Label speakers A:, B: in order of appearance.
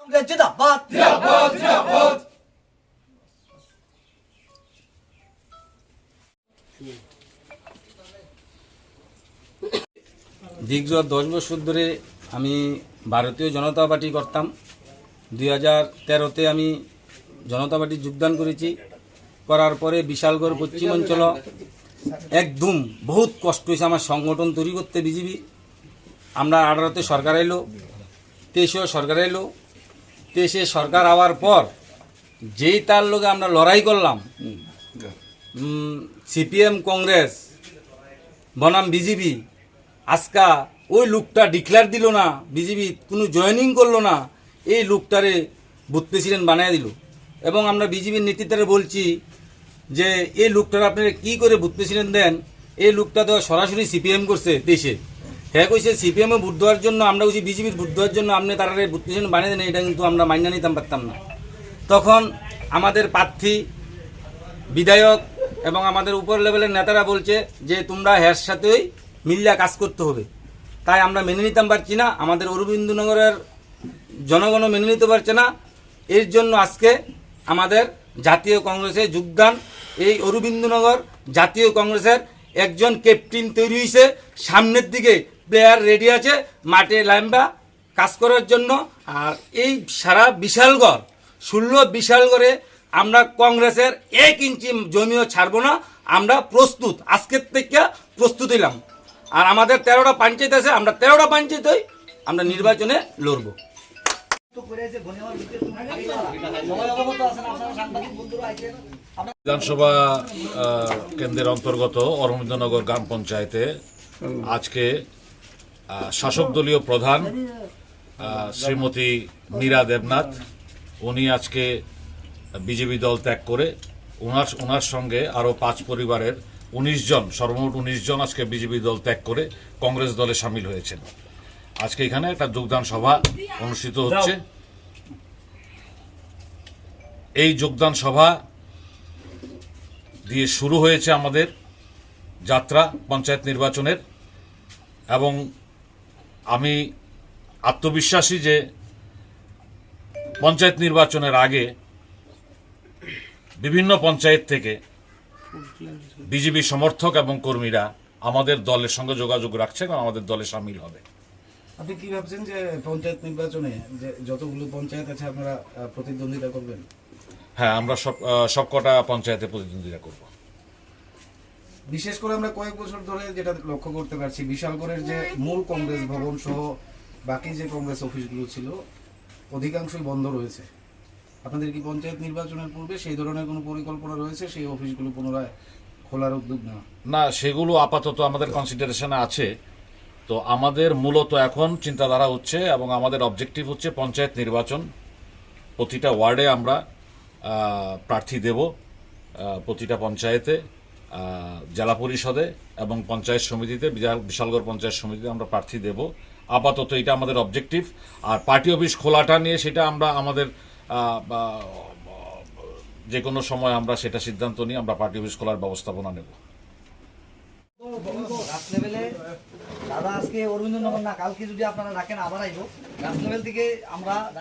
A: কংগ্রেস জিন্দাবাদ
B: জিন্দাবাদ জিন্দাবাদ
C: দীর্ঘ দশ বছর ধরে আমি ভারতীয় জনতা পার্টি করতাম। দুই হাজার তেরোতে আমি জনতা পার্টি যোগদান করেছি। করার পরে বিশালগড় পশ্চিম অঞ্চল একদম বহুত কষ্ট হয়েছে আমার সংগঠন তৈরি করতে বিজেপি আমরা আঠারোতে সরকার এলো তেইশেও সরকার এলো তেইশে সরকার আওয়ার পর যেই তার লোকে আমরা লড়াই করলাম সিপিএম, কংগ্রেস, বনাম বিজেপি, আজকা ওই লোকটা ডিক্লেয়ার দিল না, বিজেপি কোনো জয়েনিং করল না, এই লোকটারে বুথ প্রেসিডেন্ট বানিয়ে দিল। এবং আমরা বিজেপির নেতৃত্বে বলছি যে, এই লোকটার আপনারা কি করে বুথ প্রেসিডেন্ট দেন? এই লোকটা তো সরাসরি সিপিএম করছে দেশে। হ্যাঁ কইছে সিপিএমে ভোট দেওয়ার জন্য, আমরা কইছি বিজেপির ভোট দেওয়ার জন্য আপনি তারা বুথ প্রেসিডেন্ট বানিয়ে দেন, এটা কিন্তু আমরা মান্য নিতাম, পারতাম না। তখন আমাদের প্রার্থী, বিধায়ক এবং আমাদের উপর লেভেলের নেতারা বলছে যে, তোমরা হ্যার সাথেই মিল্লা কাজ করতে হবে। তাই আমরা মেনে নিতাম পারছি না, আমাদের অরবিন্দনগরের জনগণও মেনে নিতে পারছে না। এর জন্য আজকে আমাদের জাতীয় কংগ্রেসে যোগদান, এই অরবিন্দনগর জাতীয় কংগ্রেসের একজন ক্যাপ্টেন তৈরি হয়েছে সামনের দিকে প্লেয়ার রেডি আছে মাঠে লাইম্বা কাজ করার জন্য। আর এই সারা বিশালগড় ষোলো বিশালগড়ে আমরা কংগ্রেসের এক ইঞ্চি জমিও ছাড়বো না আমরা প্রস্তুত আজকের থেকে প্রস্তুত হইলাম। আর আমাদের তেরোটা পঞ্চায়েত আছে আমরা তেরোটা পঞ্চায়েত হই আমরা নির্বাচনে লড়বো।
B: বিধানসভা কেন্দ্রের অন্তর্গত অরবিন্দনগর গ্রাম পঞ্চায়েতে আজকে শাসক দলীয় প্রধান শ্রীমতী মীরা দেবনাথ, উনি আজকে বিজেপি দল ত্যাগ করে ওনার ওনার সঙ্গে আরও পাঁচ পরিবারের উনিশ জন, সর্বমোট উনিশ জন আজকে বিজেপি দল ত্যাগ করে কংগ্রেস দলে সামিল হয়েছেন। আজকে এখানে একটা যোগদান সভা অনুষ্ঠিত হচ্ছে। এই যোগদান সভা দিয়ে শুরু হয়েছে আমাদের যাত্রা, পঞ্চায়েত নির্বাচনের এবং আমি আত্মবিশ্বাসী যে পঞ্চায়েত নির্বাচনের আগে বিভিন্ন পঞ্চায়েত থেকে বিজেপি সমর্থক এবং কর্মীরা আমাদের দলের সঙ্গে যোগাযোগ রাখছে এবং আমাদের দলে সামিল হবে।
D: আপনি কি ভাবছেন যে পঞ্চায়েত নির্বাচনে যে যতগুলো পঞ্চায়েত আছে আপনারা প্রতিদ্বন্দ্বিতা করবেন?
B: হ্যাঁ আমরা সব সবকটা পঞ্চায়েতে প্রতিদ্বন্দ্বিতা করব।
D: বিশেষ করে আমরা কয়েক বছর ধরে যেটা লক্ষ্য করতে পারছি, বিশালগড়ের যে মূল কংগ্রেস ভবন সহ বাকি যে কংগ্রেস অফিসগুলো ছিল, অধিকাংশই বন্ধ রয়েছে। আপনাদের কি পঞ্চায়েত নির্বাচনের পূর্বে সেই ধরনের কোনো পরিকল্পনা রয়েছে, সেই অফিসগুলো পুনরায় খোলার উদ্যোগ নেওয়া?
B: না, সেগুলো আপাতত আমাদের কনসিডারেশনে আছে। তো আমাদের মূলত এখন চিন্তাধারা হচ্ছে এবং আমাদের অবজেক্টিভ হচ্ছে পঞ্চায়েত নির্বাচন। প্রতিটা ওয়ার্ডে আমরা প্রার্থী দেব প্রতিটা পঞ্চায়েতে। জেলা পরিষদে এবং পঞ্চায়েত সমিতিতে, বিশাল- বিশালগড় পঞ্চায়েত সমিতিতে আমরা প্রার্থী দেব। আপাতত এটা আমাদের অবজেক্টিভ আর পার্টি অফিস খোলাটা নিয়ে সেটা আমরা আমাদের যে কোনো সময় আমরা সেটা সিদ্ধান্ত নিয়ে আমরা পার্টি অফিস খোলার ব্যবস্থাপনা নেব।
A: দাদা আজকে অরবিন্দনগর না, কালকে যদি আপনারা রাখেন আবার আইব। লেভেল থেকে আমরা